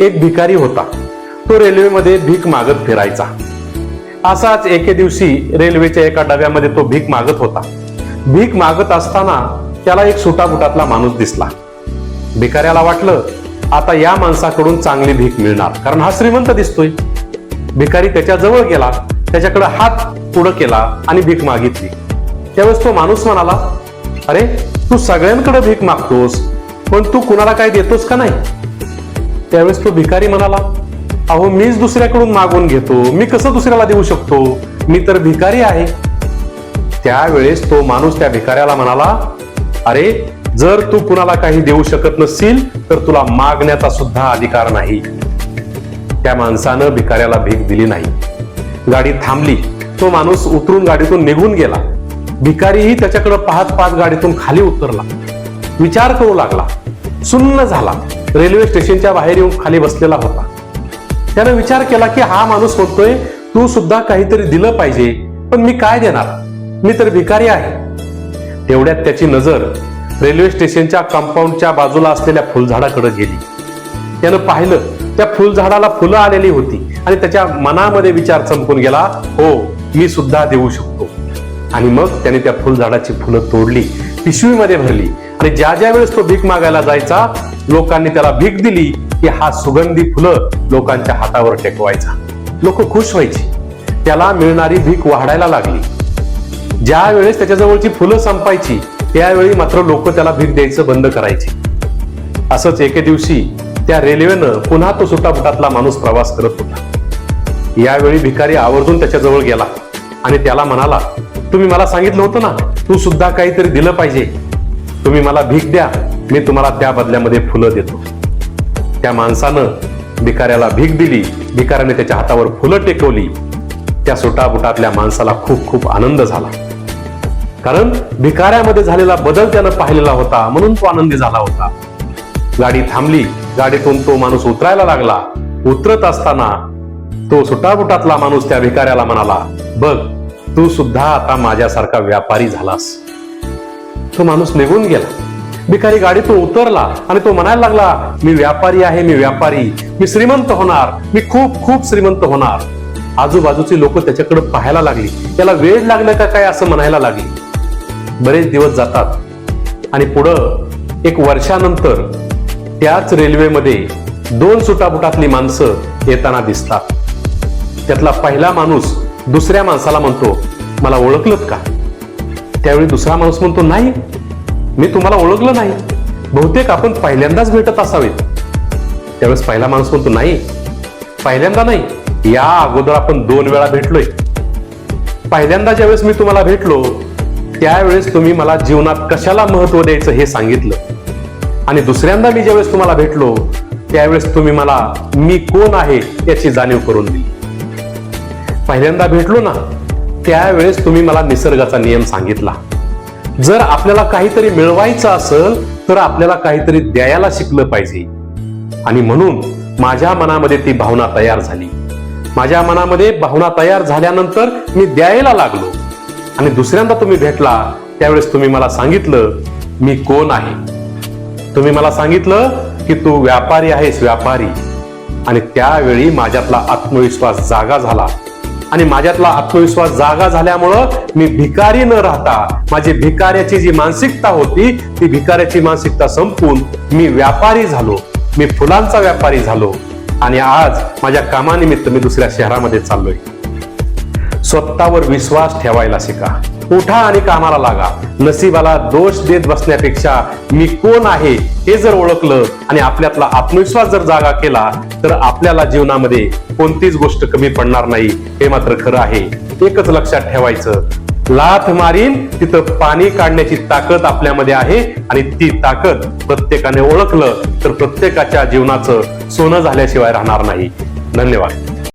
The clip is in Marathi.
एक भिकारी होता. तो रेल्वेमध्ये भीक मागत फिरायचा. असाच एके दिवशी रेल्वेच्या एका डब्यामध्ये तो भीक मागत होता. भीक मागत असताना त्याला एक सुटाबुटातला माणूस दिसला. भिकाऱ्याला वाटलं आता या माणसाकडून चांगली भीक मिळणार कारण हा श्रीमंत दिसतोय. भिकारी त्याच्याजवळ गेला त्याच्याकडे हात पुढं केला आणि भीक मागितली. त्यावेळेस तो माणूस म्हणाला अरे तू सगळ्यांकडे भीक मागतोस पण तू कुणाला काय देतोस का नाही? त्यावेळेस तो भिकारी म्हणाला अहो मीच दुसऱ्याकडून मागून घेतो. मी कसं दुसऱ्याला देऊ शकतो? मी तर भिकारी आहे. त्यावेळेस तो माणूस त्या भिकाऱ्याला म्हणाला अरे जर तू कुणाला काही देऊ शकत नसशील तर तुला मागण्याचा सुद्धा अधिकार नाही. त्या माणसानं भिकाऱ्याला भीक दिली नाही. गाडी थांबली. तो माणूस उतरून गाडीतून निघून गेला. भिकारीही त्याच्याकडे पाहत पाहत गाडीतून खाली उतरला. विचार करू लागला. सुन्न झाला. रेल्वे स्टेशनच्या बाहेर येऊन खाली बसलेला होता. त्यानं विचार केला की हा माणूस म्हणतोय तू सुद्धा काहीतरी दिलं पाहिजे पण मी काय देणार? मी तर भिकारी आहे. तेवढ्यात त्याची नजर रेल्वे स्टेशनच्या कंपाऊंडच्या बाजूला असलेल्या फुलझाडाकडे गेली. त्यानं पाहिलं त्या फुलझाडाला फुलं आलेली होती आणि त्याच्या मनामध्ये विचार चमकून गेला हो मी सुद्धा देऊ शकतो. आणि मग त्याने त्या फुलझाडाची फुलं तोडली पिशवीमध्ये भरली आणि ज्या ज्या वेळेस तो भीक मागायला जायचा लोकांनी त्याला भीक दिली की हा सुगंधी फुलं लोकांच्या हातावर टेकवायचा. लोक खुश व्हायची. त्याला मिळणारी भीक वाढायला लागली. ज्या वेळेस त्याच्याजवळची फुलं संपायची त्यावेळी मात्र लोक त्याला भीक द्यायचं बंद करायचे. असंच एके दिवशी त्या रेल्वेनं पुन्हा तो सुटापुटातला माणूस प्रवास करत होता. यावेळी भिकारी आवर्जून त्याच्याजवळ गेला आणि त्याला म्हणाला तुम्ही मला सांगितलं होतं ना तू सुद्धा काहीतरी दिलं पाहिजे. तुम्ही मला भीक द्या मी तुम्हाला त्या बदल्यामध्ये फुलं देतो. त्या माणसानं भिकाऱ्याला भीक दिली भिकाऱ्याने त्याच्या हातावर फुलं टेकवली. त्या सुटाबुटातल्या माणसाला खूप खूप आनंद झाला. कारण भिकाऱ्यामध्ये झालेला बदल त्यानं पाहिलेला होता म्हणून तो आनंदी झाला होता. गाडी थांबली गाडीतून तो माणूस उतरायला लागला. उतरत असताना तो सुटाबुटातला माणूस त्या भिकाऱ्याला म्हणाला बघ तू सुद्धा आता माझ्यासारखा व्यापारी झालास. तो माणूस निघून गेला. भिकारी गाडीतून उतरला आणि तो म्हणायला लागला मी व्यापारी आहे मी व्यापारी. मी श्रीमंत होणार. मी खूप खूप श्रीमंत होणार. आजूबाजूची लोक त्याच्याकडे पाहायला लागली. त्याला वेळ लागला का काय असं म्हणायला लागली. बरेच दिवस जातात. आणि पुढं एक वर्षानंतर त्याच रेल्वेमध्ये दोन सुटाबुटातली माणसं येताना दिसतात. त्यातला पहिला माणूस दुसऱ्या माणसाला म्हणतो मला ओळखलत का? त्यावेळी दुसरा माणूस म्हणतो नाही मी तुम्हाला ओळखलं नाही. बहुतेक आपण पहिल्यांदाच भेटत असावेत त्यावेळेस पहिला माणूस म्हणतो नाही पहिल्यांदा नाही. या अगोदर आपण दोन वेळा भेटलोय. पहिल्यांदा ज्यावेळेस मी तुम्हाला भेटलो त्यावेळेस तुम्ही मला जीवनात कशाला महत्त्व द्यायचं हे सांगितलं. आणि दुसऱ्यांदा मी ज्यावेळेस तुम्हाला भेटलो त्यावेळेस तुम्ही मला मी कोण आहे याची जाणीव करून दिली. पहिल्यांदा भेटलो ना त्यावेळेस तुम्ही मला निसर्गाचा नियम सांगितला. जर आपल्याला काहीतरी मिळवायचं असेल तर आपल्याला काहीतरी द्यायला शिकलं पाहिजे. आणि म्हणून माझ्या मनामध्ये ती भावना तयार झाली. माझ्या मनामध्ये भावना तयार झाल्यानंतर मी द्यायला लागलो. आणि दुसऱ्यांदा तुम्ही भेटला त्यावेळेस तुम्ही मला सांगितलं मी कोण आहे? तुम्ही मला सांगितलं की तू व्यापारी आहेस व्यापारी. आणि त्यावेळी माझ्यातला आत्मविश्वास जागा झाला. आणि माझ्यातला आत्मविश्वास जागा झाल्यामुळं मी भिकारी न राहता माझी भिकाऱ्याची जी मानसिकता होती ती भिकाऱ्याची मानसिकता संपून मी व्यापारी झालो. मी फुलांचा व्यापारी झालो. आणि आज माझ्या कामानिमित्त मी दुसऱ्या शहरामध्ये चाललोय. स्वतःवर विश्वास ठेवायला शिका. उठा आणि कामाला लागा. नशिबाला दोष देत बसण्यापेक्षा मी कोण आहे हे जर ओळखलं आणि आपल्यातला आत्मविश्वास जर जागा केला तर आपल्याला जीवनामध्ये कोणतीच गोष्ट कमी पडणार नाही. हे मात्र खरं आहे. एकच लक्षात ठेवायचं. लाथ मारीन तिथं पाणी काढण्याची ताकद आपल्यामध्ये आहे आणि ती ताकद प्रत्येकाने ओळखलं तर प्रत्येकाच्या जीवनाचं सोनं झाल्याशिवाय राहणार नाही. धन्यवाद.